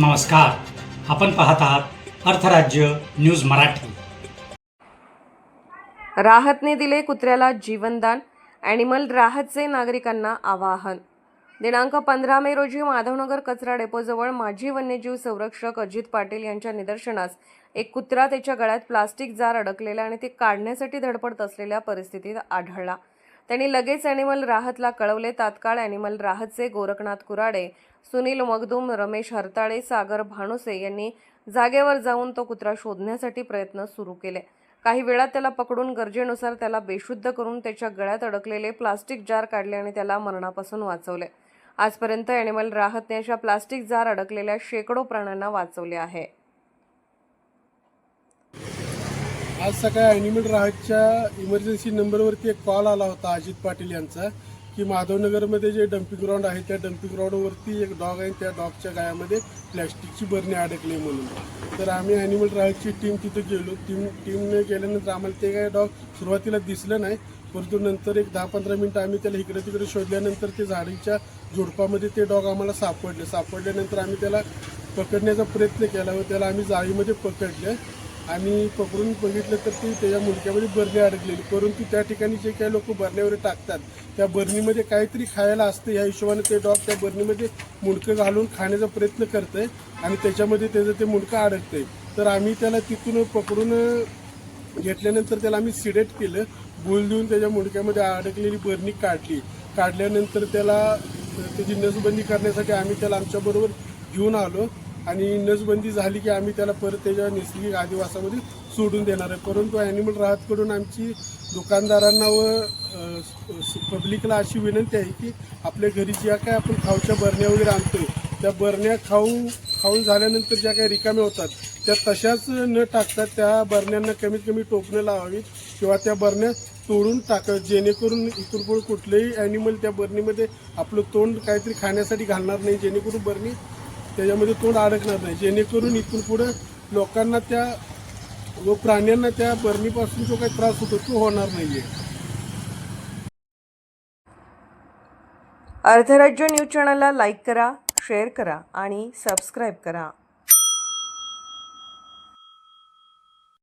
नमस्कार. आपण पाहत आहात अर्थराज्य न्यूज मराठी. राहतने दिले कुत्र्याला जीवनदान ॲनिमल राहतचे नागरिकांना आवाहन. दिनांक पंधरा मे रोजी माधवनगर कचरा डेपोजवळ माजी वन्यजीव संरक्षक अजित पाटील यांच्या निदर्शनास एक कुत्रा त्याच्या गळ्यात प्लास्टिक जार अडकलेला आणि ते काढण्यासाठी धडपडत असलेल्या परिस्थितीत आढळला. त्यांनी लगेच ॲनिमल राहतला कळवले. तात्काळ ॲनिमल राहतचे गोरखनाथ कुराडे सुनील मगदूम रमेश हरताळे सागर भानुसे यांनी जागेवर जाऊन तो कुत्रा शोधण्यासाठी प्रयत्न सुरू केले. काही वेळात त्याला पकडून गरजेनुसार त्याला बेशुद्ध करून त्याच्या गळ्यात अडकलेले प्लास्टिक जार काढले आणि त्याला मरणापासून वाचवले. आजपर्यंत ॲनिमल राहतने अशा प्लास्टिक जार अडकलेल्या शेकडो प्राण्यांना वाचवले आहे. आज सकाळी ॲनिमल राहतच्या इमर्जन्सी नंबरवरती एक कॉल आला होता अजित पाटील यांचा की माधवनगरमध्ये जे डम्पिंग ग्राउंड आहे त्या डम्पिंग ग्राउंडवरती एक डॉग आहे त्या डॉगच्या गायामध्ये प्लॅस्टिकची बरणी अडकली म्हणून. तर आम्ही ॲनिमल राहतची टीम तिथे गेलो. टीम टीमने गेल्यानंतर आम्हाला ते काय डॉग सुरुवातीला दिसलं नाही परंतु नंतर एक दहा पंधरा मिनटं आम्ही त्याला इकडे तिकडे शोधल्यानंतर ते झाडीच्या झुडपामध्ये ते डॉग आम्हाला सापडले. सापडल्यानंतर आम्ही त्याला पकडण्याचा प्रयत्न केला व त्याला आम्ही जाळीमध्ये पकडलं. आणि पकडून बघितलं तर ती त्याच्या मुलक्यामध्ये बरणी अडकलेली. परंतु त्या ठिकाणी जे काही लोक बरण्यावर टाकतात त्या बरणीमध्ये काहीतरी खायला असतं. या हिशोबाने ते डॉग त्या बरणीमध्ये मुडकं घालून खाण्याचा प्रयत्न करतंय आणि त्याच्यामध्ये त्याचं ते मुडकं अडकतंय. तर आम्ही त्याला तिथून पकडून घेतल्यानंतर त्याला आम्ही सिडेट केलं. बोल देऊन त्याच्या मुडक्यामध्ये अडकलेली बरणी काढली. काढल्यानंतर त्याला त्याची नसबंदी करण्यासाठी आम्ही त्याला आमच्याबरोबर घेऊन आलो. आणि नसबंदी झाली की आम्ही त्याला परत त्याच्या नैसर्गिक आदिवासामध्ये सोडून देणार आहे. परंतु ॲनिमल राहतकडून आमची दुकानदारांना व पब्लिकला अशी विनंती आहे की आपल्या घरी ज्या काय आपण खाऊच्या बरण्या वगैरे आणतोय त्या बरण्या खाऊन खाऊन झाल्यानंतर ज्या काही रिकाम्या होतात त्या तशाच न टाकता त्या बरण्यांना कमीत कमी टोपणं लावावीत किंवा त्या बरण्या तोडून टाकाव्यात जेणेकरून इथून कुठलंही ॲनिमल त्या बरणीमध्ये आपलं तोंड काहीतरी खाण्यासाठी घालणार नाही जेणेकरून बरणी त्याच्यामध्ये तोंड अडकणार नाही. जेणेकरून इथून पुढे लोकांना त्या व प्राण्यांना त्या बरणीपासून जो काही त्रास होतो तो होणार नाहीये. अर्धराज्य न्यूज चॅनलला लाईक करा शेअर करा आणि सबस्क्राईब करा.